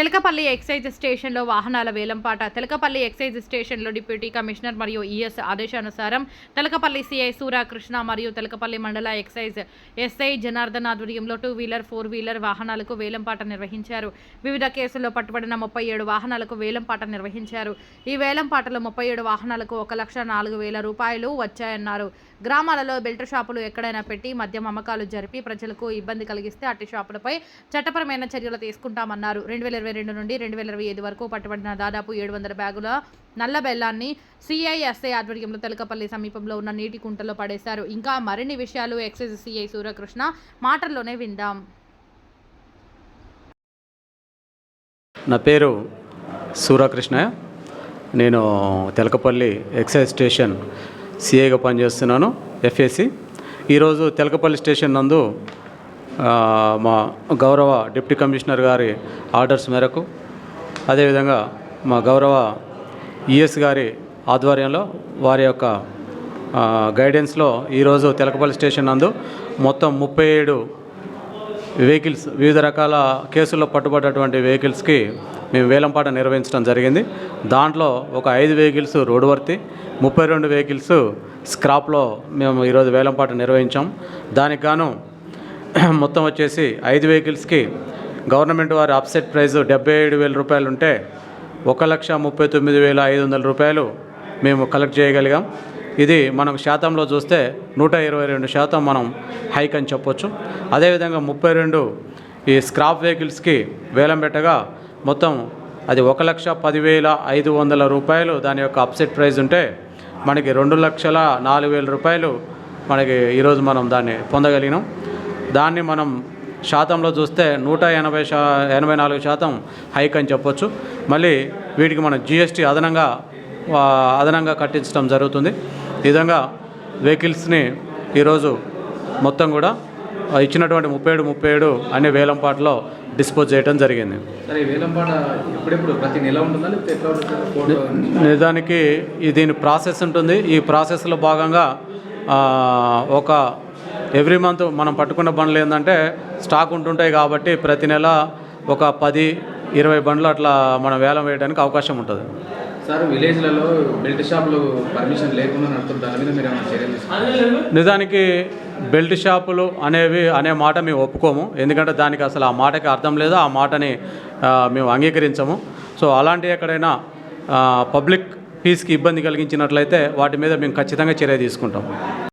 Telakapalli excise స్టేషన్లో వాహనాల వేలంపాట. తెలకపల్లి ఎక్సైజ్ స్టేషన్లో డిప్యూటీ కమిషనర్ మరియు ఈఎస్ ఆదేశానుసారం తెలకపల్లి సిఐ సూర్యకృష్ణ మరియు తెలకపల్లి మండల ఎక్సైజ్ ఎస్ఐ జనార్దన్ ఆధ్వర్యంలో టూ వీలర్ ఫోర్ వీలర్ వాహనాలకు వేలంపాట నిర్వహించారు. వివిధ కేసుల్లో పట్టుబడిన ముప్పై ఏడు వాహనాలకు వేలంపాట నిర్వహించారు. ఈ వేలంపాటలో ముప్పై ఏడు వాహనాలకు ఒక లక్ష నాలుగు వేల రూపాయలు వచ్చాయన్నారు. గ్రామాలలో బెల్ట్ షాపులు ఎక్కడైనా పెట్టి మద్యం అమ్మకాలు జరిపి ప్రజలకు ఇబ్బంది కలిగిస్తే అట్టి షాపులపై చట్టపరమైన చర్యలు తీసుకుంటామన్నారు. రెండు వేల ఇరవై రెండు నుండి రెండు వేల ఇరవై ఐదు వరకు పట్టుబడిన దాదాపు ఏడు వందల బ్యాగుల నల్ల బెల్లాన్ని సిఐఎస్ఐ ఆధ్వర్యంలో తెలకపల్లి సమీపంలో ఉన్న నీటి కుంటలో పడేశారు. ఇంకా మరిన్ని విషయాలు ఎక్సైజ్ సిఐ సూర్యకృష్ణ మాటల్లోనే విందాం. నా పేరు సూర్యకృష్ణ. నేను తెలకపల్లి ఎక్సైజ్ స్టేషన్ సిఐగా పనిచేస్తున్నాను ఎఫ్ఏసి ఈరోజు తెలకపల్లి స్టేషన్ నందు మా గౌరవ డిప్యూటీ కమిషనర్ గారి ఆర్డర్స్ మేరకు అదేవిధంగా మా గౌరవ ఈఎస్ గారి ఆధ్వర్యంలో వారి యొక్క గైడెన్స్లో ఈరోజు తెలకపల్లి స్టేషన్ నందు మొత్తం ముప్పై ఏడు వెహికల్స్ వివిధ రకాల కేసుల్లో పట్టుబడ్డటువంటి వెహికల్స్కి మేము వేలంపాట నిర్వహించడం జరిగింది. దాంట్లో ఒక ఐదు వెహికల్స్ రోడ్డు వర్తి ముప్పై రెండు వెహికల్స్ స్క్రాప్లో మేము ఈరోజు వేలంపాట నిర్వహించాం. దానికి గాను మొత్తం వచ్చేసి ఐదు వెహికల్స్కి గవర్నమెంట్ వారి అప్సెట్ ప్రైస్ డెబ్బై ఏడు వేల రూపాయలు ఉంటే ఒక లక్ష ముప్పై తొమ్మిది వేల ఐదు వందల రూపాయలు మేము కలెక్ట్ చేయగలిగాం. ఇది మనం శాతంలో చూస్తే నూట ఇరవై రెండు శాతం మనం హైక్ అని చెప్పొచ్చు. అదేవిధంగా ముప్పై రెండు ఈ స్క్రాప్ వెహికల్స్కి వేలం పెట్టగా మొత్తం అది ఒక లక్ష పదివేల ఐదు వందల రూపాయలు దాని యొక్క అప్సెట్ ప్రైస్ ఉంటే మనకి రెండు లక్షల నాలుగు వేల రూపాయలు మనకి ఈరోజు మనం దాన్ని పొందగలిగినాం. దాన్ని మనం శాతంలో చూస్తే నూట ఎనభై శా ఎనభై నాలుగు శాతం హైక్ అని చెప్పొచ్చు. మళ్ళీ వీటికి మనం జిఎస్టీ అదనంగా అదనంగా కట్టించడం జరుగుతుంది. ఈ విధంగా వెహికల్స్ని ఈరోజు మొత్తం కూడా ఇచ్చినటువంటి ముప్పై ఏడు ముప్పై ఏడు అన్ని వేలంపాట్లో డిస్పోజ్ చేయడం జరిగింది. నిజానికి దీని ప్రాసెస్ ఉంటుంది. ఈ ప్రాసెస్లో భాగంగా ఒక ఎవ్రీ మంత్ మనం పట్టుకున్న బండ్లు ఏంటంటే స్టాక్ ఉంటుంటాయి కాబట్టి ప్రతి నెల ఒక పది ఇరవై బండ్లు అట్లా మనం వేలం వేయడానికి అవకాశం ఉంటుంది. సార్ విలేజ్లలో బెల్ట్ షాపులు పర్మిషన్ లేకుండా దాని మీద మీరు ఏమైనా చర్యలు తీసుకుంటారా? నిజానికి బెల్ట్ షాపులు అనేవి అనే మాట మేము ఒప్పుకోము. ఎందుకంటే దానికి అసలు ఆ మాటకి అర్థం లేదు. ఆ మాటని మేము అంగీకరించము. సో అలాంటి ఎక్కడైనా పబ్లిక్ పీస్కి ఇబ్బంది కలిగించినట్లయితే వాటి మీద మేము ఖచ్చితంగా చర్య తీసుకుంటాం